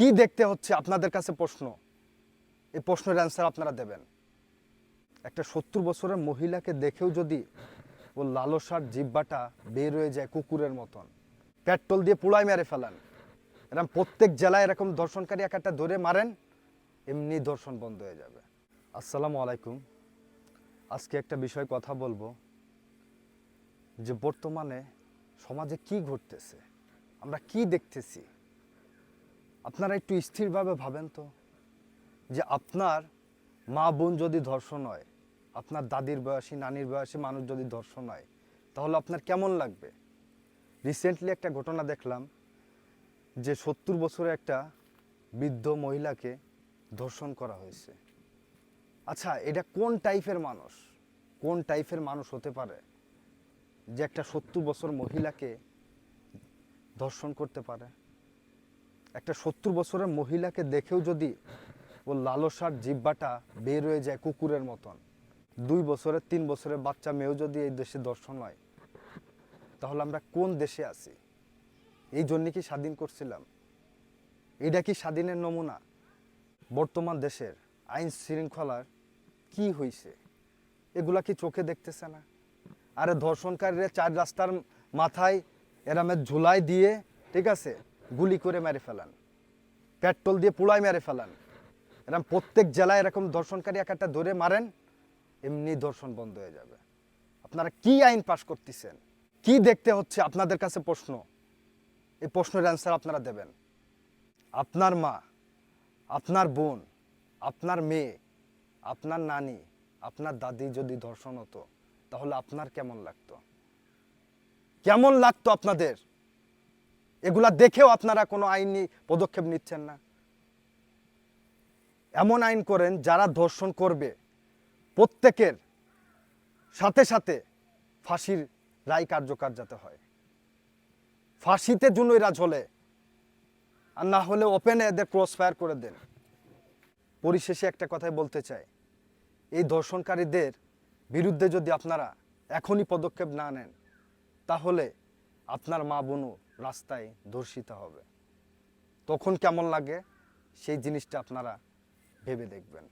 কি দেখতে হচ্ছে আপনাদের কাছে প্রশ্ন? এই প্রশ্নের অ্যান্সার আপনারা দেবেন। একটা সত্তর বছরের মহিলাকে দেখেও যদি ও লালসার জিব্বাটা বের হয়ে যায় কুকুরের মতন, পেট্রোল দিয়ে পুড়ায় মেরে ফেলেন এরকম প্রত্যেক জেলায় এরকম দর্শনকারী এক একটা ধরে মারেন, এমনি দর্শন বন্ধ হয়ে যাবে। আসসালামু আলাইকুম। আজকে একটা বিষয় কথা বলব যে বর্তমানে সমাজে কি ঘটতেছে, আমরা কি দেখতেছি আপনারা একটু স্থিরভাবে ভাবেন তো, যে আপনার মা বোন যদি ধর্ষণ হয়, আপনার দাদির বয়সী, নানির বয়সী মানুষ যদি ধর্ষণ হয়, তাহলে আপনার কেমন লাগবে? রিসেন্টলি একটা ঘটনা দেখলাম, যে সত্তর বছরের একটা বৃদ্ধ মহিলাকে ধর্ষণ করা হয়েছে। আচ্ছা এটা কোন টাইপের মানুষ? কোন টাইপের মানুষ হতে পারে, যে একটা সত্তর বছর মহিলাকে ধর্ষণ করতে পারে? একটা সত্তর বছরের মহিলাকে দেখেও যদি ও লালসার জিব্বাটা বের হয়ে যায় কুকুরের মতন, দুই বছরের তিন বছরের বাচ্চা মেয়েও যদি এই দেশে দর্শন হয়, তাহলে আমরা কোন দেশে আছি? এই জন্য কি স্বাধীন করছিলাম? এটা কি স্বাধীনের নমুনা? বর্তমান দেশের আইন শৃঙ্খলার কি হয়েছে এগুলা কি চোখে দেখতেছে না? আরে ধর্ষণকারীরা চার রাস্তার মাথায় এরামের ঝুলাই দিয়ে, ঠিক আছে? গুলি করে মেরে ফেলান। পেট্রোল দিয়ে পুড়ায় মেরে ফেলান। এরকম প্রত্যেক জেলায় এরকম এক একটা ধরে মারেন, এমনি ধর্ষণ বন্ধ হয়ে যাবে। আপনারা কি আইন পাশ করতেছেন? কি দেখতে হচ্ছে আপনাদের কাছে প্রশ্ন? এই প্রশ্নের অ্যান্সার আপনারা দেবেন। আপনার মা, আপনার বোন, আপনার মেয়ে, আপনার নানি, আপনার দাদি যদি ধর্ষণ হতো, তাহলে আপনার কেমন লাগতো? কেমন লাগতো আপনাদের? এগুলা দেখেও আপনারা কোনো আইনি পদক্ষেপ নিচ্ছেন না। এমন আইন করেন, যারা ধর্ষণ করবে, প্রত্যেকের সাথে সাথে ফাঁসির রায় কার্যকর যাতে হয়। ফাঁসিতে জুনুইরা ঝোলে, আর না হলে ওপেনে এদের ক্রস ফায়ার করে দেন। পরিশেষে একটা কথাই বলতে চাই, এই ধর্ষণকারীদের বিরুদ্ধে যদি আপনারা এখনই পদক্ষেপ না নেন, তাহলে আপনার মা বোনও রাস্তায় ধর্ষিত হবে। তখন কেমন লাগে? সেই জিনিসটা আপনারা ভেবে দেখবেন।